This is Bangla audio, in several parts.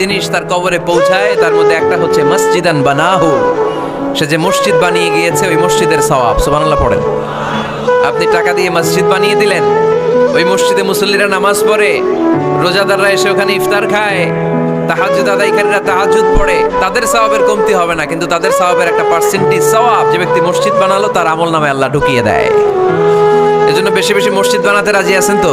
জিনিস তার কবরে পৌঁছায়, তার মধ্যে একটা হচ্ছে মসজিদান বানাহু। সে যে মসজিদ বানিয়ে গিয়েছে, ওই মসজিদের সওয়াব, সুবহানাল্লাহ পড়েন। আপনি টাকা দিয়ে মসজিদ বানিয়ে দিলেন, ওই মসজিদে মুসল্লিরা নামাজ পড়ে, রোজাদাররা এসে ওখানে ইফতার খায় তাহাজুদ আদায়কারীরা তাহাজুদ পড়ে, তাদের সওয়াবের কমতি হবে না, কিন্তু তাদের সওয়াবের একটা পার্সেন্টেজ সওয়াব যে ব্যক্তি মসজিদ বানালো, তার আমল নামে আল্লাহ ঢুকিয়ে দেয়। এজন্য বেশি বেশি মসজিদ বানাতে রাজি আছেন তো?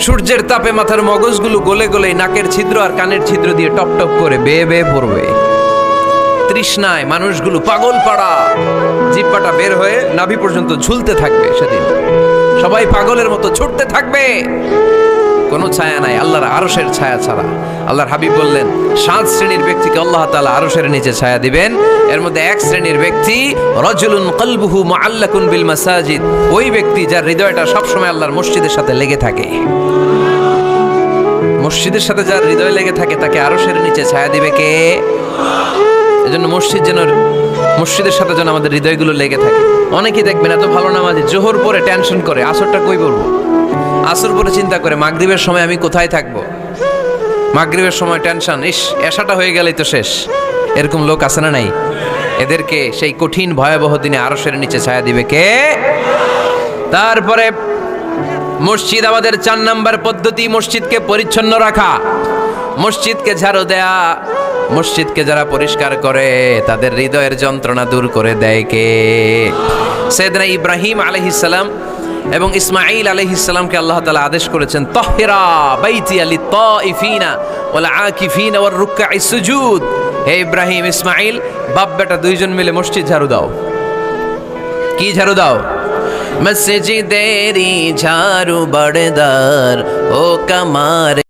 সূর্যের তাপে মাথার মগজগুলো গলে গলে নাকের ছিদ্র আর কানের ছিদ্র দিয়ে টপ টপ করে বেয়ে বেয়ে পড়বে। তৃষ্ণায় মানুষগুলো পাগল পাড়া। জিব্বাটা বের হয়ে নাভি পর্যন্ত ঝুলতে থাকবে সেদিন। সবাই পাগলের মতো ছুটতে থাকবে। কোনো ছায়া নাই, আল্লাহর আরশের ছায়া ছাড়া। আল্লাহর হাবিব বললেন, সাত শ্রেণির ব্যক্তিকে আল্লাহ তাআলা আরশের নিচে ছায়া দিবেন। এর মধ্যে এক শ্রেণির ব্যক্তি, রজুলুন কলবুহু মুআল্লাকুন বিল মাসাজিদ। ওই ব্যক্তি যার হৃদয়টা সবসময় আল্লাহর মসজিদের সাথে লেগে থাকে। মসজিদের সাথে যার হৃদয় লেগে থাকে, তাকে আরশের নিচে ছায়া দিবে কে? এজন্য মসজিদ যেন, মসজিদের সাথে যেন আমাদের হৃদয়গুলো লেগে থাকে। অনেকেই দেখবেন, এত ভালো নামাজি জোহর পরে টেনশন করে, আসরটা কই বলব আসর পরে চিন্তা করে, মাগরিবের সময় আমি কোথায় থাকব? মাগরিবের সময় টেনশন ইস, এসাটা হয়ে গেলেই তো শেষ। এরকম লোক আছে না নাই? এদেরকে সেই কঠিন ভয়াবহ দিনে আরশের নিচে ছায়া দিবে কে? তারপরে মসজিদ আমাদের চার নাম্বার পদ্ধতি, মসজিদকে পরিচ্ছন্ন রাখা। মসজিদকে ঝাড়ু দেয়া। মসজিদকে যারা পরিষ্কার করে, তাদের হৃদয়ের যন্ত্রণা দূর করে দেয় কে? সেদনা ইব্রাহিম আলহিসাল্লাম এবং ইসমাইল আলহ ইসলামকে আল্লাহ তালা আদেশ করেছেন তহেরা বাইতি আলী ত ইফিনা ওলা আকিফিন ওর রুক্কা সুজুদ। হে ইব্রাহিম ইসমাইল বাপ বেটা দুইজন মিলে মসজিদ ঝাড়ু দাও। কি ঝাড়ু দাও? মসজিদেরি ঝাড়ু বড়দার ও কামার